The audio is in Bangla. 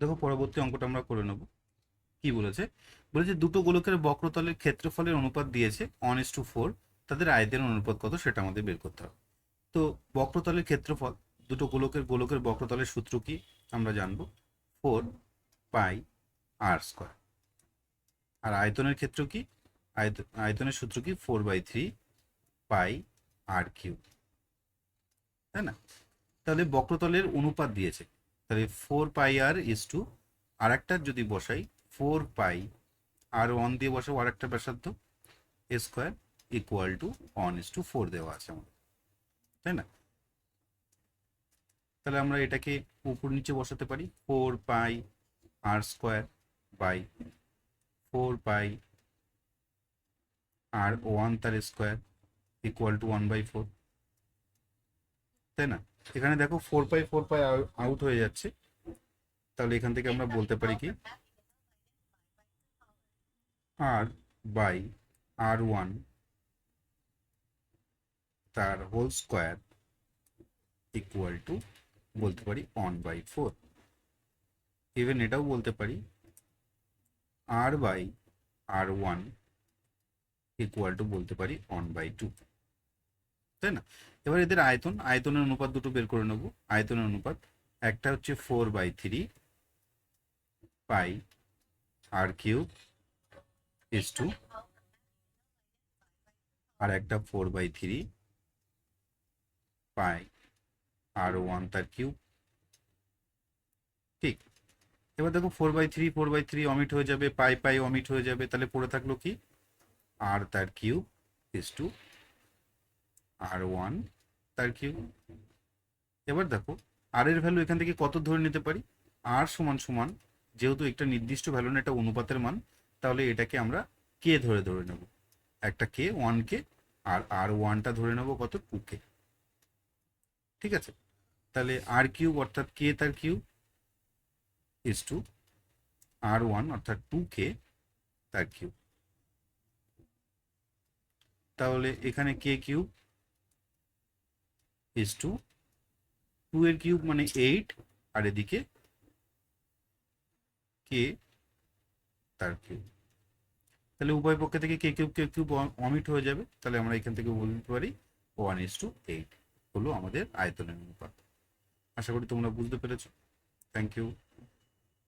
দেখো পরবর্তী অঙ্কটা আমরা করে নেব। কি বলেছে? বলেছে দুটো গোলকের বক্রতলের ক্ষেত্রফলের অনুপাত দিয়েছে ওয়ান ইস টু ফোর তাদের আয়তের অনুপাত কত সেটা আমাদের বের করতে হবে। তো বক্রতলের ক্ষেত্রফল, দুটো গোলকের গোলকের বক্রতলের সূত্র কি আমরা জানব? ফোর পাই আর স্কোয়ার আর আয়তনের ক্ষেত্র কি? আয়ত- আয়তনের সূত্র কি? Four by three pi r cube তাই না? তাহলে বক্রতলের অনুপাত দিয়েছে। তাহলে four pi R is to r একটা যদি বসাই ফোর পাই আর ওয়ান দিয়ে বসাবো আর একটা ব্যাসার্ধ square equal to one is to four দেওয়া আছে আমাদের, তাই না? তাহলে আমরা এটাকে উপর নিচে বসাতে পারি four pi r square by four pi r one তার square equal to one by four তাই না? এখানে দেখো four pi four pi out হয়ে যাচ্ছে। তাহলে এখান থেকে আমরা বলতে পারি কি? আর বাই আর ওয়ান তার হোল স্কোয়ার ইকুয়াল টু বলতে পারি ওয়ান বাই ফোর ইভেন এটাও বলতে পারি r by r one equal to বলতে পারি ওয়ান বাই টু তাই না? এবার এদের আয়তন, আয়তনের অনুপাত দুটো বের করে নেব। আয়তনের অনুপাত একটা হচ্ছে four by three pi r cube is to r একটা four by three pi r one তার কিউব ঠিক। এবার দেখো four by three four by three omit হয়ে যাবে পাই পাই অমিট হয়ে যাবে, তাহলে পড়ে থাকল কি? আর তার cube is to r one তার কিউব এবার দেখো আর এর ভ্যালু এখান থেকে কত ধরে নিতে পারি? আর সমান সমান, যেহেতু একটা নির্দিষ্ট ভ্যালু না, একটা অনুপাতের মান, তাহলে এটাকে আমরা কে ধরে ধরে নেব। একটা কে ওয়ান কে আর আর ওয়ানটা ধরে নেব কত? টু কে ঠিক আছে? তাহলে আর কিউব অর্থাৎ কে তার cube is two R one অর্থাৎ টু কে তার কিউব তাহলে এখানে কে কিউব ইস টু টু এর কিউব মানে এইট আর এদিকে কে তার কিউব। তাহলে উভয় পক্ষ থেকে কে কিউব কে কিউব অমিট হয়ে যাবে। তাহলে আমরা এখান থেকে বলতে পারি ওয়ান ইজ টু এইট হলো আমাদের আয়তনের অনুপাত। আশা করি তোমরা বুঝতে পেরেছ। Thank you